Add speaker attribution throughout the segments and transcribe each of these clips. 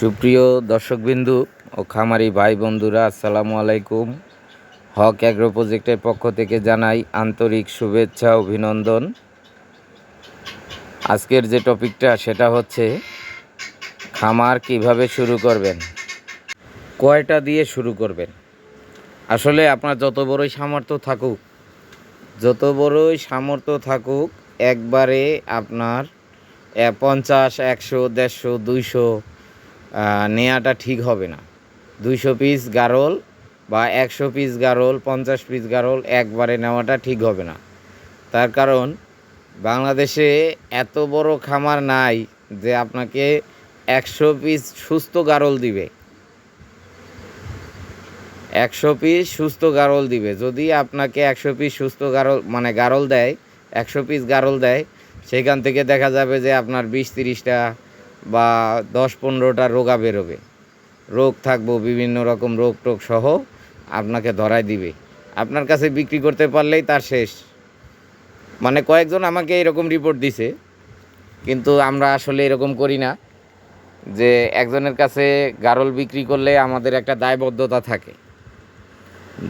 Speaker 1: সুপ্রিয় দর্শকবিন্দু ও খামারি ভাই বন্ধুরা, আসসালামু আলাইকুম। হক অ্যাগ্রো প্রজেক্টের পক্ষ থেকে জানাই আন্তরিক শুভেচ্ছা, অভিনন্দন। আজকের যে টপিকটা, সেটা হচ্ছে খামার কীভাবে শুরু করবেন? কয়টা দিয়ে শুরু করবেন? আসলে আপনার যত বড়ই সামর্থ্য থাকুক, যত বড়ই সামর্থ্য থাকুক, একবারে আপনার পঞ্চাশ, একশো, দেড়শো, দুইশো নেওয়াটা ঠিক হবে না। দুইশো পিস গারোল বা একশো পিস গারোল, পঞ্চাশ পিস গারোল একবারে নেওয়াটা ঠিক হবে না। তার কারণ, বাংলাদেশে এত বড় খামার নাই যে আপনাকে একশো পিস সুস্থ গারল দিবে। একশো পিস সুস্থ গারল দিবে। যদি আপনাকে একশো পিস সুস্থ গারল মানে গারল দেয়, একশো পিস গারল দেয়, সেখান থেকে দেখা যাবে যে আপনার বিশ তিরিশটা বা দশ পনেরোটা রোগা বেরোবে। রোগ থাকব, বিভিন্ন রকম রোগ টোগ সহ আপনাকে ধরায় দিবে। আপনার কাছে বিক্রি করতে পারলেই তার শেষ। মানে কয়েকজন আমাকে এরকম রিপোর্ট দিছে, কিন্তু আমরা আসলে এরকম করি না যে একজনের কাছে গারল বিক্রি করলে আমাদের একটা দায়বদ্ধতা থাকে।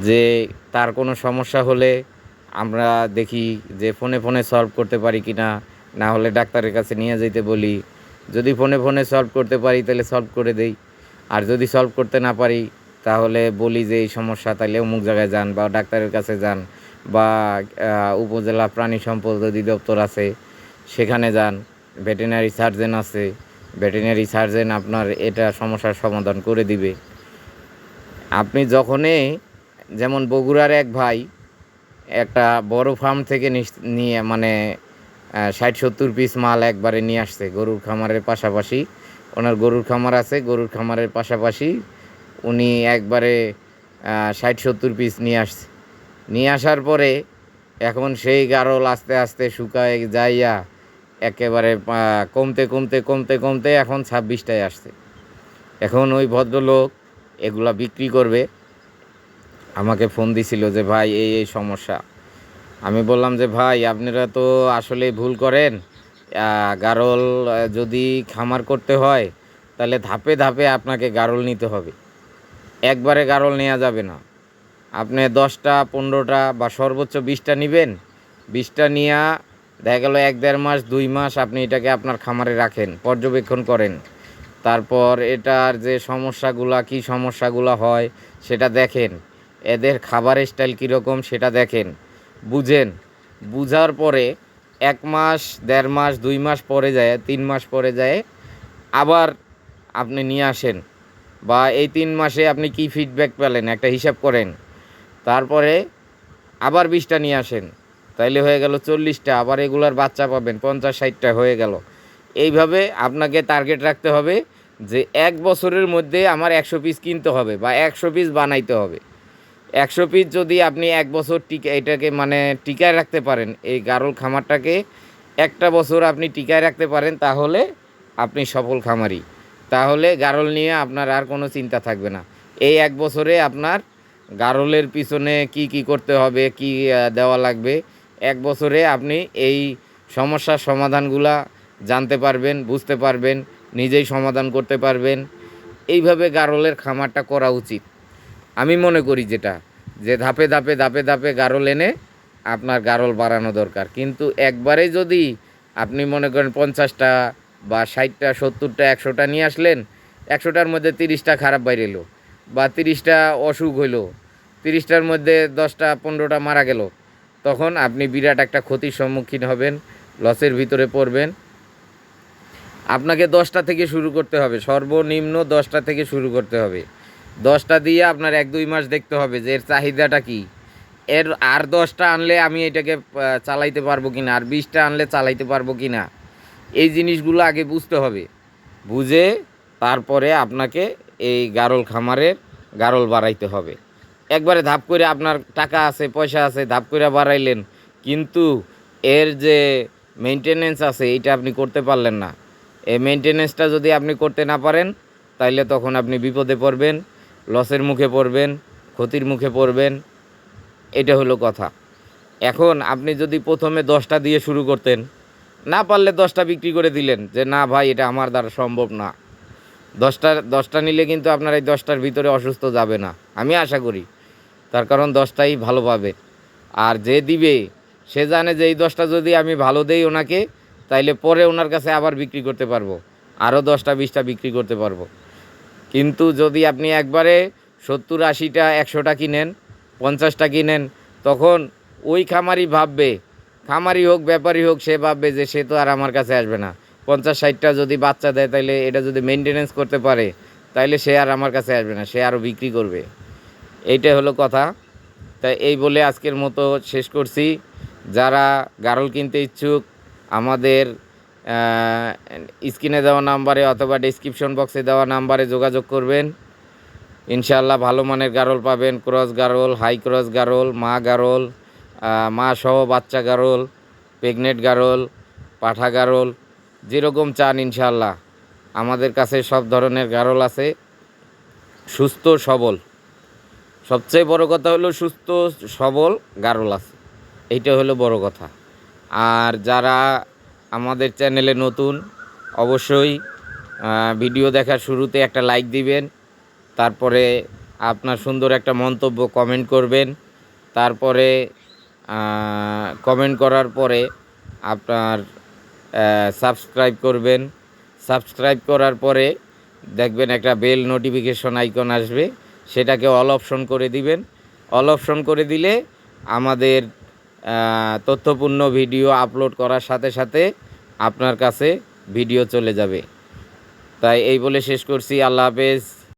Speaker 1: যে তার কোনো সমস্যা হলে আমরা দেখি যে ফোনে ফোনে সলভ করতে পারি কি না না হলে ডাক্তারের কাছে নিয়ে যেতে বলি। যদি ফোনে ফোনে সলভ করতে পারি, তাহলে সলভ করে দেই। আর যদি সলভ করতে না পারি, তাহলে বলি যে এই সমস্যা, তাহলে অমুক জায়গায় যান বা ডাক্তারের কাছে যান বা উপজেলা প্রাণী সম্পদ অধিদপ্তর আছে, সেখানে যান। ভেটেরিনারি সার্জেন আছে ভেটেরিনারি সার্জেন আপনার এটা সমস্যার সমাধান করে দিবে। আপনি যখনই, যেমন বগুড়ার এক ভাই, একটা বড় ফার্ম থেকে নিয়ে মানে ষাট, সত্তর পিস মাল একবারে নিয়ে আসছে গরুর খামারের পাশাপাশি। ওনার গরুর খামার আছে, গরুর খামারের পাশাপাশি উনি একবারে ষাট, সত্তর পিস নিয়ে আসছে। নিয়ে আসার পরে এখন সেই গারল আস্তে আস্তে শুকায় যাইয়া একেবারে কমতে কমতে কমতে কমতে এখন ছাব্বিশটায় আসছে। এখন ওই ভদ্রলোক এগুলা বিক্রি করবে। আমাকে ফোন দিছিল যে, ভাই, এই এই সমস্যা। আমি বললাম যে, ভাই, আপনারা তো আসলে ভুল করেন। গারল যদি খামার করতে হয়, তাহলে ধাপে ধাপে আপনাকে গারল নিতে হবে। একবারে গারল নেওয়া যাবে না। আপনি দশটা, পনেরোটা বা সর্বোচ্চ বিশটা নেবেন। বিশটা নিয়ে দেখা গেল এক দেড় মাস, দুই মাস আপনি এটাকে আপনার খামারে রাখেন, পর্যবেক্ষণ করেন। তারপর এটার যে সমস্যাগুলা, কি সমস্যাগুলো হয়, সেটা দেখেন। এদের খাবারের স্টাইল কীরকম, সেটা দেখেন। বুঝেন, বুঝার পরে এক মাস, দেড় মাস, দুই মাস পরে যায়, তিন মাস পরে যায়, আবার আপনি নিয়ে আসেন। বা এই তিন মাসে আপনি কি ফিডব্যাক পেলেন? একটা হিসাব করেন। তারপরে আবার বিশটা নিয়ে আসেন। তাইলে হয়ে গেল চল্লিশটা, আবার এগুলার বাচ্চা পাবেন, পঞ্চাশ, ষাটটা হয়ে গেল। এইভাবে আপনাকে টার্গেট রাখতে হবে যে, এক বছরের মধ্যে আমার একশো পিস কিনতে হবে বা একশো পিস বানাইতে হবে। একশো পিস যদি আপনি এক বছর টিকা, এটাকে মানে টিকায় রাখতে পারেন, এই গারল খামারটাকে একটা বছর আপনি টিকায় রাখতে পারেন, তাহলে আপনি সফল খামারি। তাহলে গারল নিয়ে আপনার আর কোনো চিন্তা থাকবে না। এই এক বছরে আপনার গারলের পিছনে কি কি করতে হবে, কি দেওয়া লাগবে, এক বছরে আপনি এই সমস্যার সমাধানগুলা জানতে পারবেন, বুঝতে পারবেন, নিজেই সমাধান করতে পারবেন। এইভাবে গারলের খামারটা করা উচিত। আমি মনে করি যেটা, যে ধাপে ধাপে ধাপে ধাপে গারল এনে আপনার গারল বাড়ানো দরকার। কিন্তু একবারে যদি আপনি মনে করেন পঞ্চাশটা বা ষাটটা, সত্তরটা, একশোটা নিয়ে আসলেন, একশোটার মধ্যে তিরিশটা খারাপ বাইরে এলো বা তিরিশটা অসুখ হইল, তিরিশটার মধ্যে দশটা, পনেরোটা মারা গেল, তখন আপনি বিরাট একটা ক্ষতির সম্মুখীন হবেন লসের ভিতরে পড়বেন। আপনাকে দশটা থেকে শুরু করতে হবে, সর্বনিম্ন দশটা থেকে শুরু করতে হবে। দশটা দিয়ে আপনার এক, দুই মাস দেখতে হবে যে এর চাহিদাটা কি। এর আর দশটা আনলে আমি এটাকে চালাইতে পারব কি না আর বিশটা আনলে চালাইতে পারব কি না এই জিনিসগুলো আগে বুঝতে হবে। বুঝে তারপরে আপনাকে এই গারল খামারের গারল বাড়াইতে হবে। একবারে ধাপ করে আপনার টাকা আছে, পয়সা আছে, ধাপ করে বাড়াইলেন, কিন্তু এর যে মেনটেনেন্স আছে এইটা আপনি করতে পারলেন না। এই মেনটেনেন্সটা যদি আপনি করতে না পারেন, তাইলে তখন আপনি বিপদে পড়বেন। লসের মুখে পড়বেন, ক্ষতির মুখে পড়বেন, এটা হলো কথা। এখন আপনি যদি প্রথমে দশটা দিয়ে শুরু করতেন, না পারলে দশটা বিক্রি করে দিলেন যে, না ভাই, এটা আমার দ্বারা সম্ভব না। দশটা দশটা নিলে কিন্তু আপনার এই দশটার ভিতরে অসুস্থ যাবে না। আমি আশা করি। তার কারণ দশটাই ভালো পাবে। আর যে দিবে, সে জানে যে এই দশটা যদি আমি ভালো দেই ওনাকে, তাইলে পরে ওনার কাছে আবার বিক্রি করতে পারব। আরও দশটা, বিশটা বিক্রি করতে পারব। কিন্তু যদি আপনি একবারে সত্তর, আশিটা, একশোটা কিনেন, পঞ্চাশটা কিনেন, তখন ওই খামারি ভাববে খামারি হোক ব্যাপারী হোক, সে ভাববে যে সে তো আর আমার কাছে আসবে না। পঞ্চাশ, ষাটটা যদি বাচ্চা দেয় তাহলে এটা যদি মেনটেনেন্স করতে পারে, তাইলে সে আর আমার কাছে আসবে না, সে আরও বিক্রি করবে। এইটাই হলো কথা। তাই এই বলে আজকের মতো শেষ করছি। যারা গারল কিনতে ইচ্ছুক, আমাদের স্ক্রিনে দেওয়া নাম্বারে অথবা ডিসক্রিপশন বক্সে দেওয়া নাম্বারে যোগাযোগ করবেন। ইনশাআল্লাহ ভালো মানের গারল পাবেন, ক্রস গারল, হাই ক্রস গারল, মা গারল মা সহ বাচ্চা গারল প্রেগনেন্ট গারল, পাঠা গারল, যেরকম চান ইনশাআল্লাহ। আমাদের কাছে সব ধরনের গারল আছে, সুস্থ, সবল। সবচেয়ে বড় কথা হলো সুস্থ, সবল গারল আছে। এইটা হলো বড় কথা। আর যারা আমাদের চ্যানেলে নতুন, অবশ্যই ভিডিও দেখার শুরুতে একটা লাইক দিবেন, তারপরে আপনার সুন্দর একটা মন্তব্য কমেন্ট করবেন, তারপরে কমেন্ট করার পরে আপনার সাবস্ক্রাইব করবেন সাবস্ক্রাইব করার পরে দেখবেন একটা বেল নোটিফিকেশন আইকন আসবে, সেটাকে অল অপশন করে দিবেন অল অপশন করে দিলে আমাদের তথ্যপূর্ণ ভিডিও আপলোড করার সাথে সাথে আপনার কাছে ভিডিও চলে যাবে। তাই এই বলে শেষ করছি। আল্লাহ হাফেজ।